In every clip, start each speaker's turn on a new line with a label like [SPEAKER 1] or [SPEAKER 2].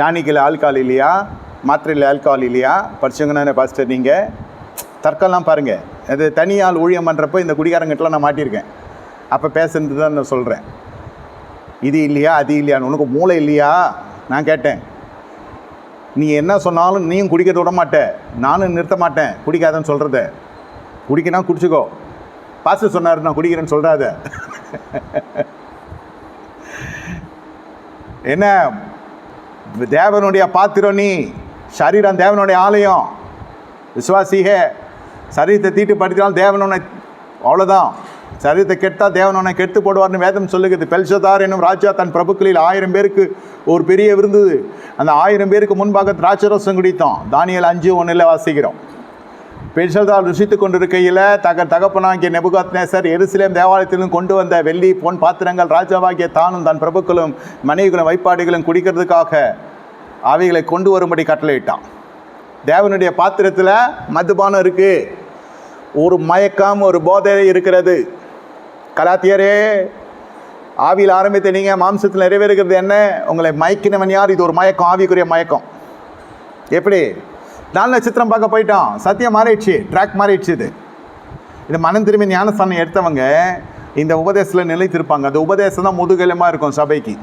[SPEAKER 1] டானிக்கில் alcohol இல்லையா? மாத்திரையில் alcohol இல்லையா? படிச்சவங்கன்னு pastor நீங்கள் தர்க்கம்லாம் பாருங்கள் அது தனியால் ஊழியம் பண்ணுறப்போ இந்த குடிகாரங்கிட்டலாம் நான் மாட்டியிருக்கேன். அப்போ பேசுறது தான் நான் சொல்கிறேன் இது இல்லையா? அது இல்லையான்னு. உனக்கு மூளை இல்லையா? நான் கேட்டேன். நீ என்ன சொன்னாலும் நீயும் குடிக்க விட மாட்டேன் நானும் நிறுத்த மாட்டேன். குடிக்காதன்னு சொல்கிறத குடிக்கனா குடிச்சுக்கோ. பாஸ்டர் சொன்னார் நான் குடிக்கிறேன்னு சொல்கிறாத என்ன? தேவனுடைய பாத்திரம் நீ. சரீரம் தேவனுடைய ஆலயம். விசுவாசிக சரீரத்தை தீட்டுப்படுத்தினால் தேவன் உன்னை அவ்வளோதான் சரீரத்தை கெட்டால் தேவன் உன்னை கெட்டு போடுவார்னு வேதம் சொல்லுகிறது. பெல்சதார் என்னும் ராஜா தன் பிரபுக்களில் ஆயிரம் பேருக்கு ஒரு பெரிய விருந்தது. அந்த ஆயிரம் பேருக்கு முன்பாக திராட்சரசம் குடித்தோம் தானியல் அஞ்சு ஒன்றில் வாசிக்கிறோம். பெல்சதார் ருசித்து கொண்டிருக்கையில் தக தகப்பனாகிய நெபுகாத் நேசர் எருசலேம் தேவாலயத்திலும் கொண்டு வந்த வெள்ளி பொன் பாத்திரங்கள் ராஜாவாகிய தானும் தன் பிரபுக்களும் மனைவிகளும் வைப்பாடுகளும் குடிக்கிறதுக்காக அவைகளை கொண்டு வரும்படி கட்டளையிட்டான். தேவனுடைய பாத்திரத்தில் மதுபானம் இருக்குது ஒரு மயக்கம் ஒரு போதை இருக்கிறது. கலாத்தியரே ஆவியில் ஆரம்பித்த நீங்கள் மாம்சத்தில் நிறைவேறுகிறது என்ன? உங்களை மயக்கினவன் யார்? இது ஒரு மயக்கம் ஆவிக்குரிய மயக்கம். எப்படி? நாலு நட்சத்திரம் பார்க்க போயிட்டான். சத்தியம் மாறிடுச்சு ட்ராக் மாறிடுச்சு இது. இந்த மனம் திரும்பி ஞானஸ்தானம் எடுத்தவங்க இந்த உபதேசத்தில் நிலைத்திருப்பாங்க. அந்த உபதேசம் தான் முதுகெலுமாக இருக்கும் சபைக்கு.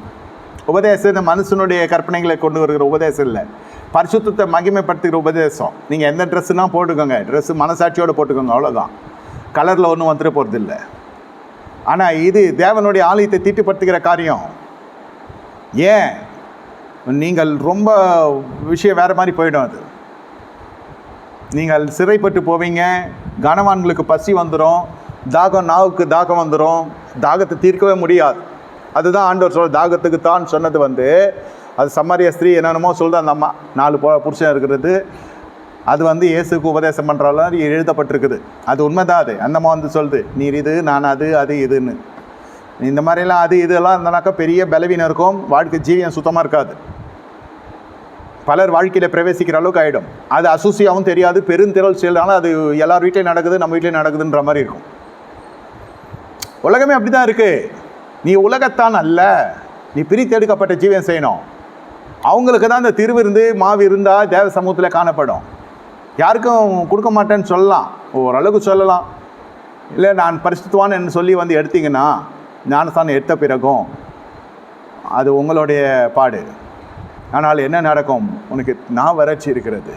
[SPEAKER 1] உபதேசம் இந்த மனுஷனுடைய கற்பனைகளை கொண்டு வருகிற உபதேசம் இல்லை. பரிசுத்தத்தை மகிமைப்படுத்துகிற உபதேசம். நீங்கள் எந்த ட்ரெஸ்ஸுனா போட்டுக்கோங்க. ட்ரெஸ்ஸு மனசாட்சியோடு போட்டுக்கோங்க அவ்வளோதான் கலரில் ஒன்றும் வந்துட்டு போகிறது இல்லை. ஆனால் இது தேவனுடைய ஆலயத்தை தீட்டுப்படுத்துகிற காரியம். ஏன்? நீங்கள் ரொம்ப விஷயம் வேறு மாதிரி போயிடும் அது. நீங்கள் சிறைப்பட்டு போவீங்க கனவான்களுக்கு பசி வந்துடும் தாகம் நாவுக்கு தாகம் வந்துடும் தாகத்தை தீர்க்கவே முடியாது. அதுதான் ஆண்டவர் சொல்ல தாகத்துக்கு தான் சொன்னது வந்து அது சம்மாரிய ஸ்திரீ என்னென்னமோ சொல்லுது அந்த அம்மா நாலு போ புருஷன் இருக்கிறது. அது வந்து இயேசுக்கு உபதேசம் பண்ணுறாலும் எழுதப்பட்டிருக்குது. அது உண்மைதான் அது. அந்தம்மா வந்து சொல்லுது நீர் இது நான் அது அது இதுன்னு. இந்த மாதிரிலாம் அது இதெல்லாம் இருந்தனாக்கா பெரிய பலவீனம் இருக்கும். வாழ்க்கை ஜீவியம் சுத்தமாக இருக்காது. பலர் வாழ்க்கையில் பிரவேசிக்கிற அளவுக்கு ஆகிடும் அது அசூசியாகவும் தெரியாது. பெருந்திரள் செயலாலும் அது எல்லார் வீட்டிலையும் நடக்குது நம்ம வீட்டிலையும் நடக்குதுன்ற மாதிரி இருக்கும். உலகமே அப்படி தான் இருக்குது நீ உலகத்தான் அல்ல. நீ பிரித்தெடுக்கப்பட்ட ஜீவன் செய்யணும். அவங்களுக்கு தான் இந்த திருவிருந்து மாவு இருந்தால் தேவ சமூகத்தில் காணப்படும். யாருக்கும் கொடுக்க மாட்டேன்னு சொல்லலாம். ஓரளவுக்கு சொல்லலாம். இல்லை நான் பரிசுத்துவான்னு என்ன சொல்லி வந்து எடுத்தீங்கன்னா ஞானஸ்தானம் எடுத்த பிறகும் அது உங்களுடைய பாடு. ஆனால் என்ன நடக்கும்? உனக்கு நான் வறட்சி இருக்கிறது.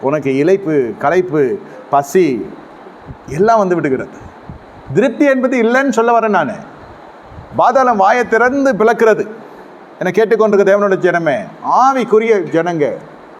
[SPEAKER 1] உனக்கு இழைப்பு களைப்பு பசி எல்லாம் வந்து விடுகிறது. திருப்தி என்பது இல்லைன்னு சொல்ல வரேன் நான். பாதாளம் வாயை திறந்து பிளக்கிறது. என்னை கேட்டுக்கொண்டிருக்க தேவனோட ஜனமே ஆவிக்குரிய ஜனங்க